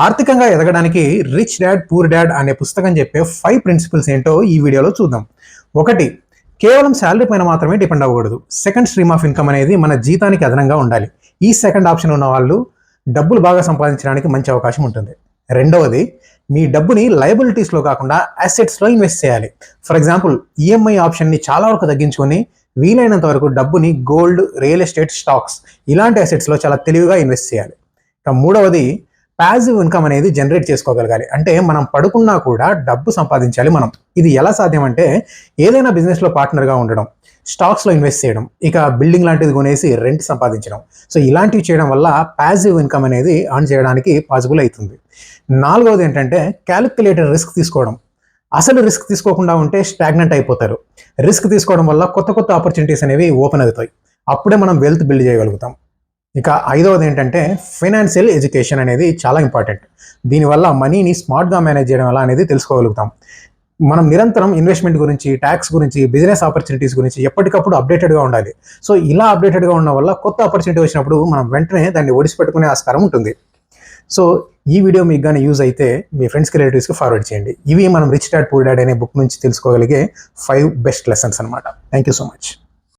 ఆర్థికంగా ఎదగడానికి rich dad poor dad అనే పుస్తకం చెప్పే ఫైవ్ ప్రిన్సిపల్స్ ఏంటో ఈ వీడియోలో చూద్దాం. ఒకటి కేవలం శాలరీ పైన మాత్రమే డిపెండ్ అవ్వకూడదు. సెకండ్ స్ట్రీమ్ ఆఫ్ ఇన్కమ్ అనేది మన జీతానికి అదనంగా ఉండాలి. ఈ సెకండ్ ఆప్షన్ ఉన్న వాళ్ళు డబ్బులు బాగా సంపాదించడానికి మంచి అవకాశం ఉంటుంది. రెండవది మీ డబ్బుని లయబిలిటీస్లో కాకుండా అసెట్స్లో ఇన్వెస్ట్ చేయాలి. ఫర్ ఎగ్జాంపుల్ ఈఎంఐ ఆప్షన్ని చాలా వరకు తగ్గించుకొని వీలైనంత వరకు డబ్బుని గోల్డ్ రియల్ ఎస్టేట్ స్టాక్స్ ఇలాంటి అసెట్స్లో చాలా తెలివిగా ఇన్వెస్ట్ చేయాలి. ఇక మూడవది ప్యాసివ్ ఇన్కమ్ అనేది జనరేట్ చేసుకోగలగాలి. అంటే మనం పడుకున్నా కూడా డబ్బు సంపాదించాలి మనం. ఇది ఎలా సాధ్యం అంటే ఏదైనా బిజినెస్లో పార్ట్నర్గా ఉండడం స్టాక్స్లో ఇన్వెస్ట్ చేయడం ఇక బిల్డింగ్ లాంటిది కొనేసి రెంట్ సంపాదించడం. సో ఇలాంటివి చేయడం వల్ల ప్యాసివ్ ఇన్కమ్ అనేది ఆన్ చేయడానికి పాసిబుల్ అవుతుంది. నాలుగవది ఏంటంటే క్యాలిక్యులేటర్ రిస్క్ తీసుకోవడం. అసలు రిస్క్ తీసుకోకుండా ఉంటే స్టాగ్నెంట్ అయిపోతారు. రిస్క్ తీసుకోవడం వల్ల కొత్త కొత్త ఆపర్చునిటీస్ అనేవి ఓపెన్ అవుతాయి. అప్పుడే మనం వెల్త్ బిల్డ్ చేయగలుగుతాం. ఇక ఐదవది ఏంటంటే ఫైనాన్షియల్ ఎడ్యుకేషన్ అనేది చాలా ఇంపార్టెంట్ దీనివల్ల మనీని స్మార్ట్గా మేనేజ్ చేయడం ఎలా అనేది తెలుసుకోగలుగుతాం. మనం నిరంతరం ఇన్వెస్ట్మెంట్ గురించి ట్యాక్స్ గురించి బిజినెస్ ఆపర్చునిటీస్ గురించి ఎప్పటికప్పుడు అప్డేటెడ్గా ఉండాలి. సో ఇలా అప్డేటెడ్గా ఉన్న వల్ల కొత్త ఆపర్చునిటీ వచ్చినప్పుడు మనం వెంటనే దాన్ని ఒడిసిపెట్టుకునే ఆస్కారం ఉంటుంది. సో ఈ వీడియో మీకు కానీ యూజ్ అయితే మీ ఫ్రెండ్స్కి రిలేటివ్స్కి ఫార్వర్డ్ చేయండి. ఇవి మనం రిచ్ డాడ్ పూర్ డాడ్ అనే బుక్ నుంచి తెలుసుకోగలిగే ఫైవ్ బెస్ట్ లెసన్స్ అనమాట థ్యాంక్ యూ సో మచ్